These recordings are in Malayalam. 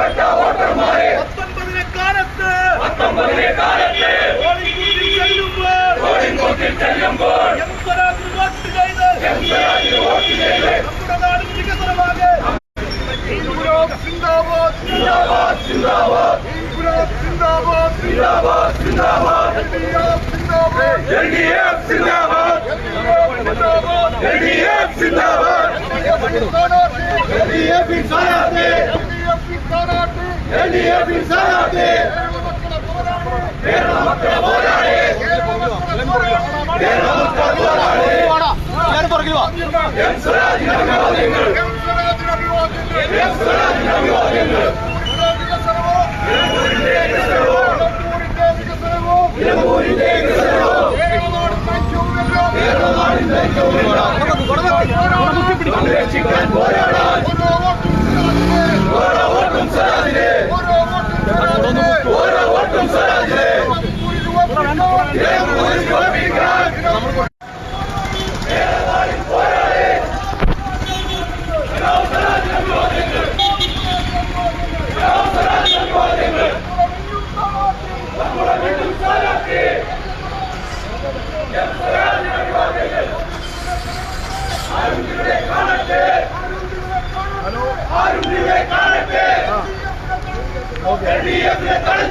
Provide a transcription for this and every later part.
വോട്ടർമാരെ. പത്തൊൻപതിനെ കാലത്ത് പോളിംഗ് ബൂത്തിൽ ചെല്ലുമ്പോൾ എം സ്വരാജിന് വോട്ട് ചെയ്ത് നമ്മുടെ നാടിൻ വികസനമാകെ. സിന്ദാബാദ് സിന്ദാബാദ് സിന്ദാബാദ് ഇൻകുലാബ് സിന്ദാബാദ് സിന്ദാബാദ് സിന്ദാബാദ് എൽഡിഎഫ് സിന്ദാബാദ് എൽഡിഎഫ് സിന്ദാബാദ് എൽഡിഎഫ് സിന്ദാബാദ് എൽഡിഎഫ് സ്ഥാനാർത്ഥി എൽഡിഎഫ് താനാട്ട് കേരള മക്കളെ പോരാളി കേരള മക്കളെ പോരാളി കേരള പോരാളി കേരള മക്കളെ പോരാളി എല്ലാവരും പുറകിൽ വാ. എം സ്വരാജിന്റെ അഭിവാദ്യങ്ങൾ. എം സ്വരാജിന്റെ അഭിവാദ്യങ്ങൾ. എം സ്വരാജിന്റെ അഭിവാദ്യങ്ങൾ. സർവോ സർവോ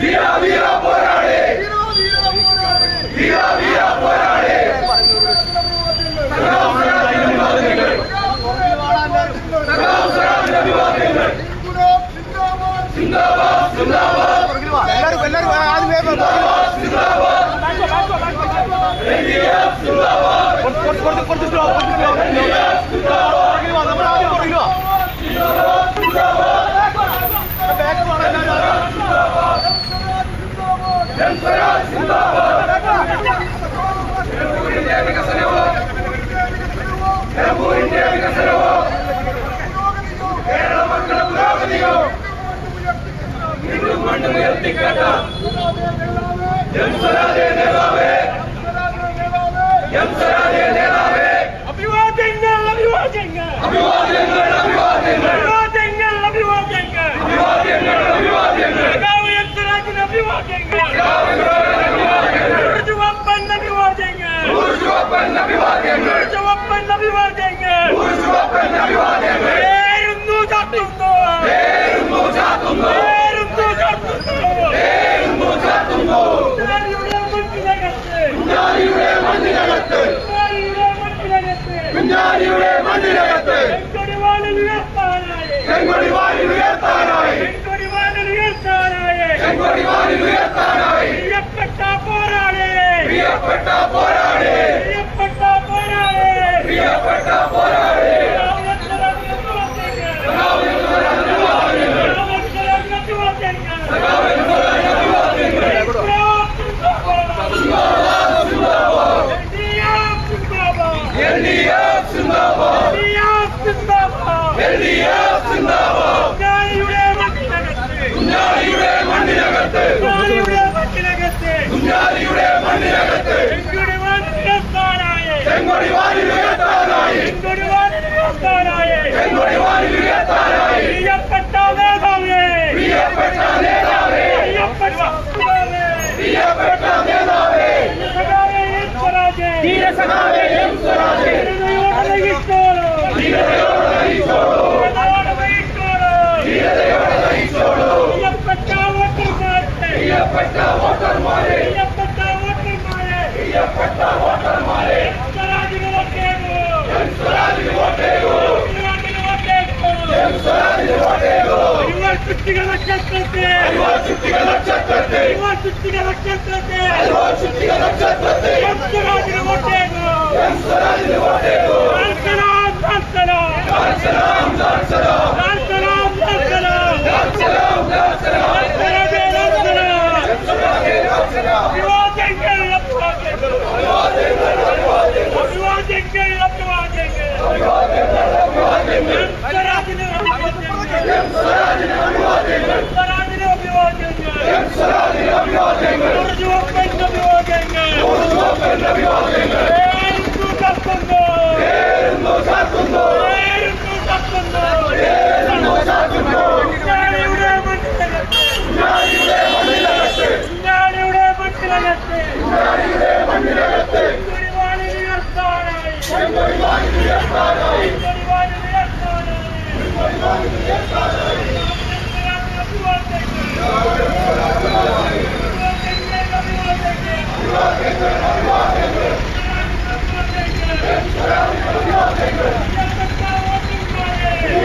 ¡Viva, viva Morale! ¡Viva, viva Morale! ¡Viva, viva Morale! ¡Viva, viva Morale! ഉയർത്തിക്കേട്ട. എം സ്വരാജെ നേതാവേ. എം സ്വരാജെ നേതാവേ. അഭിവാദ്യങ്ങൾ അഭിവാദ്യങ്ങൾ. അഭിവാദ്യങ്ങൾ അഭിവാദ്യങ്ങൾ. അഭിവാദ്യങ്ങൾ അഭിവാദ്യങ്ങൾ. അഭിവാദ്യങ്ങൾ അഭിവാദ്യങ്ങൾ. സഖാവ് എം സ്വരാജിന് അഭിവാദ്യങ്ങൾ. ചുവപ്പൻ അഭിവാദ്യങ്ങൾ. ഊർജവപ്പൻ അഭിവാദ്യങ്ങൾ. ചുവപ്പൻ അഭിവാദ്യങ്ങൾ. ഊർജവപ്പൻ അഭിവാദ്യങ്ങൾ. செங்கொடியுடைய மண்ணிலகத்து செங்கொடி வானில் உயர்த்தானாயே செங்கொடி வானில் உயர்த்தானாயே பிரியப்பட்ட போராளே. பிரியப்பட்ட போராளே. Canales! ചുറ്റിക നക്ഷത്രത്തെ ചുറ്റിക നക്ഷത്രത്തെ ചുറ്റിക നക്ഷത്രത്തെ ചുറ്റിക നക്ഷത്രത്തെ സ്വരാജിന് വോട്ടേതു സ്വരാജിന് വോട്ടേതു സലാം സലാം സലാം സലാം അഭിവാദ്യങ്ങൾ അഭിവാദ്യങ്ങൾ അഭിവാദ്യങ്ങൾ അഭിവാദ്യങ്ങൾ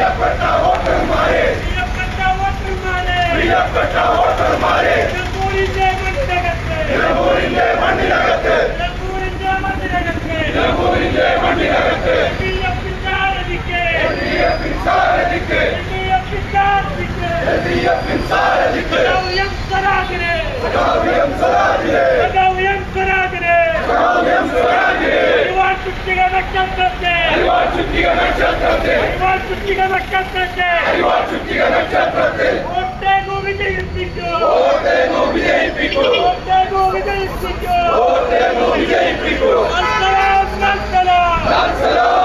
Aperta a നക്ഷത്രത്തെ ചുറ്റിക നക്ഷത്രത്തെ. ചുറ്റിക നക്ഷത്രത്തെ ചുറ്റിക നക്ഷത്രത്തെ. ഓട്ടേഗോ വിജയിപ്പിക്കൂ ഓട്ടേഗോ വിജയിപ്പിക്കൂ ഓട്ടേഗോ വിജയിപ്പിക്കൂ ഓട്ടേഗോ വിജയിപ്പിക്കൂ സലാം